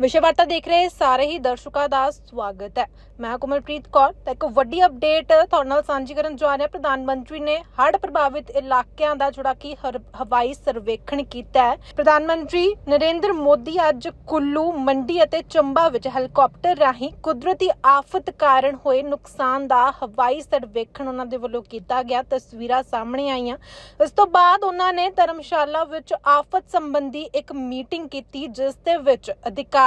ਵਿਸ਼ੇ ਵਾਰਤਾ ਦੇਖ ਰਹੇ ਸਾਰੇ ਹੀ ਦਰਸ਼ਕਾਂ ਦਾ ਸਵਾਗਤ ਹੈ। ਮੈਂ ਕੋਮਲਪ੍ਰੀਤ ਕੌਰ ਤੇ ਇੱਕ ਵੱਡੀ ਅਪਡੇਟ ਤੁਹਾਡੇ ਨਾਲ ਸਾਂਝੀ ਕਰਨ ਜਾ ਰਹੇ। ਪ੍ਰਧਾਨ ਮੰਤਰੀ ਨੇ ਹੜ੍ਹ ਪ੍ਰਭਾਵਿਤ ਇਲਾਕਿਆਂ ਦਾ ਜਿਹੜਾ ਕਿ ਹਵਾਈ ਸਰਵੇਖਣ ਕੀਤਾ ਹੈ। ਪ੍ਰਧਾਨ ਮੰਤਰੀ ਨਰਿੰਦਰ ਮੋਦੀ ਅੱਜ ਕੁੱਲੂ, ਮੰਡੀ ਅਤੇ ਚੰਬਾ ਵਿੱਚ ਹੈਲੀਕਾਪਟਰ ਰਾਹੀਂ ਕੁਦਰਤੀ ਆਫਤ ਕਾਰਨ ਹੋਏ ਨੁਕਸਾਨ ਦਾ ਹਵਾਈ ਸਰਵੇਖਣ ਉਹਨਾਂ ਦੇ ਵੱਲੋਂ ਕੀਤਾ ਗਿਆ। ਤਸਵੀਰਾਂ ਸਾਹਮਣੇ ਆਈਆਂ। ਇਸ ਤੋਂ ਬਾਅਦ ਉਹਨਾਂ ਨੇ ਧਰਮਸ਼ਾਲਾ ਵਿੱਚ ਆਫਤ ਸੰਬੰਧੀ ਇੱਕ ਮੀਟਿੰਗ ਕੀਤੀ, ਜਿਸ ਦੇ ਵਿੱਚ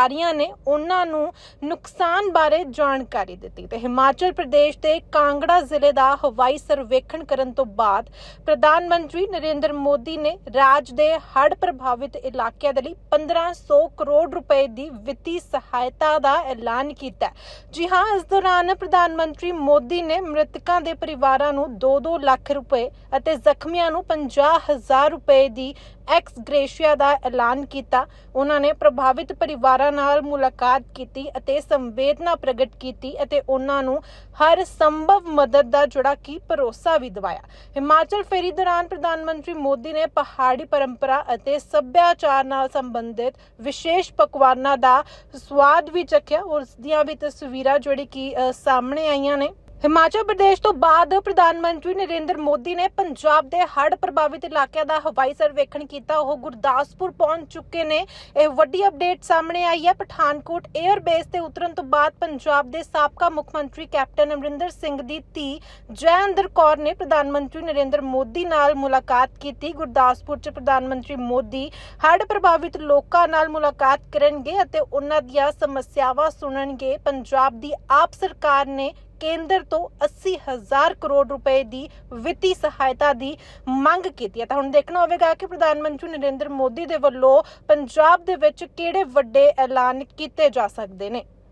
ਅਧਿਕਾਰੀਆਂ ਨੇ ਉਹਨਾਂ ਨੂੰ ਨੁਕਸਾਨ ਬਾਰੇ ਜਾਣਕਾਰੀ ਦਿੱਤੀ ਤੇ ਹਿਮਾਚਲ ਪ੍ਰਦੇਸ਼ ਦੇ ਕਾਂਗੜਾ ਜ਼ਿਲ੍ਹੇ ਦਾ ਹਵਾਈ ਸਰਵੇਖਣ ਕਰਨ ਤੋਂ ਬਾਅਦ ਪ੍ਰਧਾਨ ਮੰਤਰੀ ਨਰਿੰਦਰ ਮੋਦੀ ਨੇ ਰਾਜ ਦੇ ਹੜ੍ਹ ਪ੍ਰਭਾਵਿਤ ਇਲਾਕਿਆਂ ਦੇ ਲਈ 1500 ਕਰੋੜ ਰੁਪਏ ਦੀ ਵਿੱਤੀ ਸਹਾਇਤਾ ਦਾ ਐਲਾਨ ਕੀਤਾ। ਜੀ ਹਾਂ, ਇਸ ਦੌਰਾਨ ਪ੍ਰਧਾਨ ਮੰਤਰੀ ਮੋਦੀ ਨੇ ਮ੍ਰਿਤਕਾਂ ਦੇ ਪਰਿਵਾਰਾਂ ਨੂੰ 2-2 ਲੱਖ ਰੁਪਏ ਅਤੇ ਜ਼ਖਮੀਆਂ ਨੂੰ 50000 ਰੁਪਏ ਦੀ ਐਕਸ ਗ੍ਰੇਸ਼ੀਆ ਦਾ ਐਲਾਨ ਕੀਤਾ। ਉਹਨਾਂ ਨੇ ਪ੍ਰਭਾਵਿਤ ਪਰਿਵਾਰਾਂ ਨਾਲ ਮੁਲਾਕਾਤ ਕੀਤੀ ਅਤੇ ਸੰਵੇਦਨਾ ਪ੍ਰਗਟ ਕੀਤੀ ਅਤੇ ਉਹਨਾਂ ਨੂੰ ਹਰ ਸੰਭਵ ਮਦਦ ਦਾ ਜਿਹੜਾ ਕੀ ਭਰੋਸਾ ਵੀ ਦਿਵਾਇਆ। ਹਿਮਾਚਲ ਫੇਰੀ ਦੌਰਾਨ ਪ੍ਰਧਾਨ ਮੰਤਰੀ ਮੋਦੀ ਨੇ ਪਹਾੜੀ ਪਰੰਪਰਾ ਅਤੇ ਸੱਭਿਆਚਾਰ ਨਾਲ ਸੰਬੰਧਿਤ ਵਿਸ਼ੇਸ਼ ਪਕਵਾਨਾਂ ਦਾ ਸਵਾਦ ਵੀ ਚੱਖਿਆ। ਉਸ ਦੀਆਂ ਵੀ ਤਸਵੀਰਾਂ ਜਿਹੜੀ ਕਿ ਸਾਹਮਣੇ ਆਈਆਂ ਨੇ। ਹਿਮਾਚਲ ਪ੍ਰਦੇਸ਼ ਤੋਂ ਬਾਅਦ ਪ੍ਰਧਾਨ ਮੰਤਰੀ ਨਰਿੰਦਰ ਮੋਦੀ ਨੇ ਪੰਜਾਬ ਦੇ ਹੜ੍ਹ ਪ੍ਰਭਾਵਿਤ ਇਲਾਕਿਆਂ ਦਾ ਹਵਾਈ ਸਰਵੇਖਣ ਕੀਤਾ। ਉਹ ਗੁਰਦਾਸਪੁਰ ਪਹੁੰਚ ਚੁੱਕੇ ਨੇ। ਇਹ ਵੱਡੀ ਅਪਡੇਟ ਸਾਹਮਣੇ ਆਈ ਹੈ। ਪਠਾਨਕੋਟ 에ਅਰ ਬੇਸ ਤੇ ਉਤਰਨ ਤੋਂ ਬਾਅਦ ਪੰਜਾਬ ਦੇ ਸਾਬਕਾ ਮੁੱਖ ਮੰਤਰੀ ਕੈਪਟਨ ਅਮਰਿੰਦਰ ਸਿੰਘ ਦੀ ਧੀ ਜੈਇੰਦਰ ਕੌਰ ਨੇ ਪ੍ਰਧਾਨ ਮੰਤਰੀ ਨਰਿੰਦਰ ਮੋਦੀ ਨਾਲ ਮੁਲਾਕਾਤ ਕੀਤੀ। ਗੁਰਦਾਸਪੁਰ 'ਚ ਪ੍ਰਧਾਨ ਮੰਤਰੀ ਮੋਦੀ ਹੜ੍ਹ ਪ੍ਰਭਾਵਿਤ ਲੋਕਾਂ ਨਾਲ ਮੁਲਾਕਾਤ ਕਰਨਗੇ ਅਤੇ ਉਹਨਾਂ ਦੀਆਂ ਸਮੱਸਿਆਵਾਂ ਸੁਣਨਗੇ। ਪੰਜਾਬ ਦੀ ਆਪ ਸਰਕਾਰ ਨੇ ਕੇਂਦਰ ਤੋਂ 80000 ਕਰੋੜ ਰੁਪਏ ਦੀ ਵਿੱਤੀ ਸਹਾਇਤਾ ਦੀ ਮੰਗ ਕੀਤੀ ਹੈ। ਤਾਂ ਹੁਣ ਦੇਖਣਾ ਹੋਵੇਗਾ ਕਿ ਪ੍ਰਧਾਨ ਮੰਤਰੀ ਨਰਿੰਦਰ ਮੋਦੀ ਦੇ ਵੱਲੋਂ ਪੰਜਾਬ ਦੇ ਵਿੱਚ ਕਿਹੜੇ ਵੱਡੇ ਐਲਾਨ ਕੀਤੇ ਜਾ ਸਕਦੇ ਨੇ।